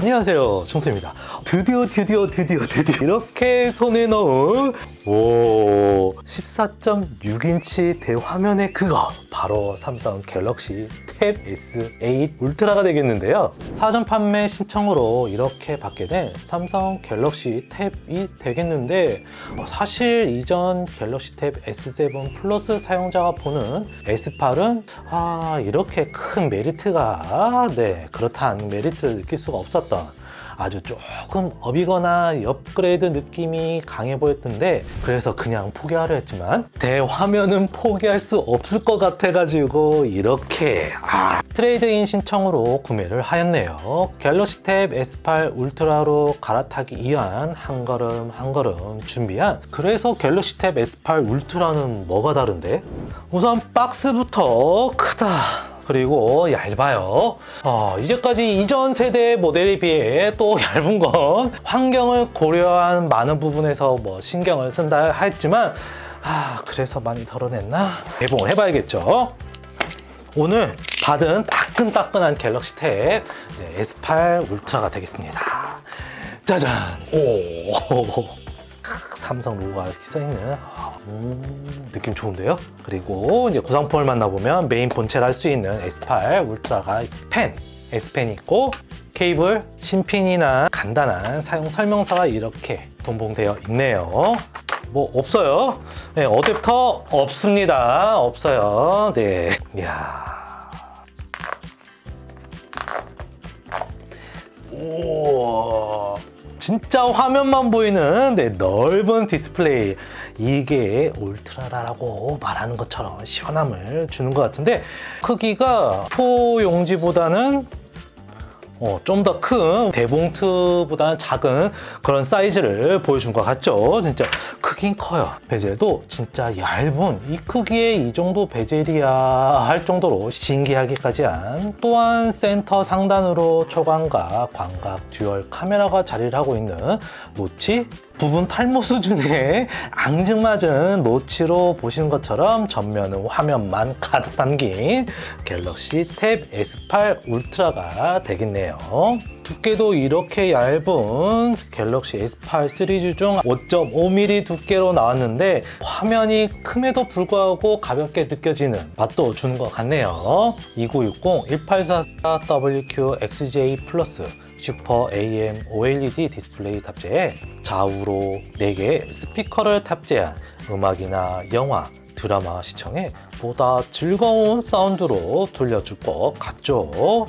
안녕하세요 충수입니다. 드디어 드디어 드디어 드디어 이렇게 손에 넣은 오 14.6인치 대화면의 그거. 바로 삼성 갤럭시 탭 S8 울트라가 되겠는데요. 사전 판매 신청으로 이렇게 받게 된 삼성 갤럭시 탭이 되겠는데 어, 사실 이전 갤럭시 탭 S7 플러스 사용자가 보는 S8은 아 이렇게 큰 메리트가 네 그렇다는 메리트를 느낄 수가 없었 던 아주 조금 업이거나 업그레이드 느낌이 강해 보였던데 그래서 그냥 포기하려 했지만 대화면은 포기할 수 없을 것 같아가지고 이렇게 아, 트레이드인 신청으로 구매를 하였네요. 갤럭시 탭 S8 울트라로 갈아타기 위한 한 걸음 한 걸음 준비한 그래서 갤럭시 탭 S8 울트라는 뭐가 다른데? 우선 박스부터 크다 그리고 얇아요. 어, 이제까지 이전 세대 모델에 비해 또 얇은 건 환경을 고려한 많은 부분에서 뭐 신경을 쓴다 했지만 아 그래서 많이 덜어냈나 개봉을 해봐야겠죠. 오늘 받은 따끈따끈한 갤럭시 탭 이제 S8 울트라가 되겠습니다. 짜잔! 오! 삼성 로고가 이렇게 써있는 음, 느낌 좋은데요? 그리고 이제 구성품을 만나보면 메인 본체를 할 수 있는 S8 울트라가 펜, S펜이 있고 케이블, 신핀이나 간단한 사용 설명서가 이렇게 동봉되어 있네요. 뭐 없어요. 네, 어댑터 없습니다. 없어요. 네. 이야. 우와. 진짜 화면만 보이는 네, 넓은 디스플레이 이게 울트라라고 말하는 것처럼 시원함을 주는 것 같은데 크기가 포 용지보다는 어, 좀 더 큰 대봉투보다는 작은 그런 사이즈를 보여준 것 같죠? 진짜 크긴 커요. 베젤도 진짜 얇은 이 크기에 이 정도 베젤이야 할 정도로 신기하기까지 한 또한 센터 상단으로 초광각, 광각, 듀얼 카메라가 자리를 하고 있는 노치 부분 탈모 수준의 앙증맞은 노치로 보시는 것처럼 전면은 화면만 가득 담긴 갤럭시 탭 S8 울트라가 되겠네요. 두께도 이렇게 얇은 갤럭시 S8 시리즈 중 5.5mm 두께로 나왔는데 화면이 큼에도 불구하고 가볍게 느껴지는 맛도 주는 것 같네요. 2960 1844WQ XJ 플러스 슈퍼 AM OLED 디스플레이 탑재에 좌우로 4개 스피커를 탑재한 음악이나 영화, 드라마 시청에 보다 즐거운 사운드로 들려줄 것 같죠.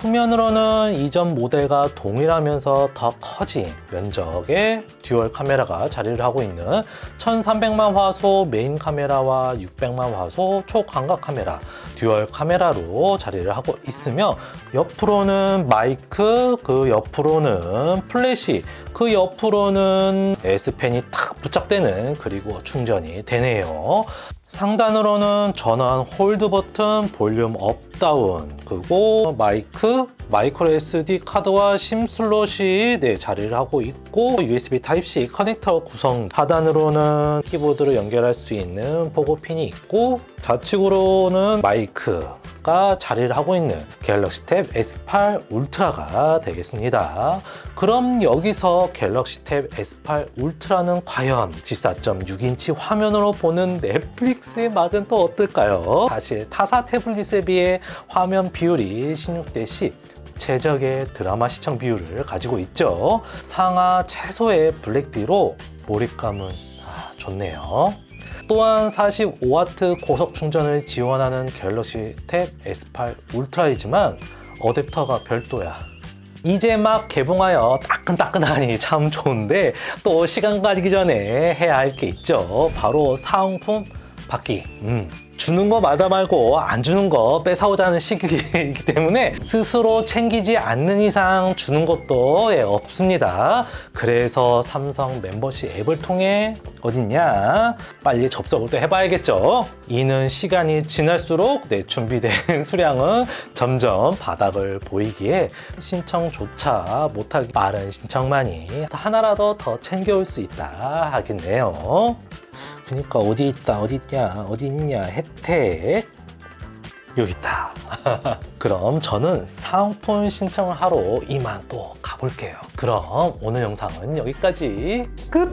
후면으로는 이전 모델과 동일하면서 더 커진 면적의 듀얼 카메라가 자리를 하고 있는 1300만 화소 메인 카메라와 600만 화소 초광각 카메라 듀얼 카메라로 자리를 하고 있으며 옆으로는 마이크 그 옆으로는 플래시 그 옆으로는 S펜이 탁 부착되는 그리고 충전이 되네요 상단으로는 전원 홀드 버튼, 볼륨 업 다운, 그리고 마이크, 마이크로 SD 카드와 심 슬롯이 네, 자리를 하고 있고 USB Type-C 커넥터 구성 하단으로는 키보드를 연결할 수 있는 보고핀이 있고 좌측으로는 마이크 가 자리를 하고 있는 갤럭시 탭 S8 울트라가 되겠습니다. 그럼 여기서 갤럭시 탭 S8 울트라는 과연 14.6인치 화면으로 보는 넷플릭스의 맛은 또 어떨까요? 사실 타사 태블릿에 비해 화면 비율이 16대 10 최적의 드라마 시청 비율을 가지고 있죠. 상하 최소의 블랙디로 몰입감은 아, 좋네요. 또한 45W 고속 충전을 지원하는 갤럭시 탭 S8 울트라이지만 어댑터가 별도야. 이제 막 개봉하여 따끈따끈하니 참 좋은데 또 시간 가지기 전에 해야 할 게 있죠. 바로 사은품 받기. 음. 주는 거 마다 말고 안 주는 거 뺏어오자는 시기이기 때문에 스스로 챙기지 않는 이상 주는 것도 예, 없습니다. 그래서 삼성 멤버십 앱을 통해 어딨냐 빨리 접속을 또 해봐야겠죠. 이는 시간이 지날수록 내 준비된 수량은 점점 바닥을 보이기에 신청조차 못하기 빠른 신청만이 하나라도 더 챙겨올 수 있다 하겠네요. 그러니까 어디 있다 어디 있냐 어디 있냐 혜택 여기 있다. 그럼 저는 상품 신청을 하러 이만 또 가볼게요. 그럼 오늘 영상은 여기까지 끝!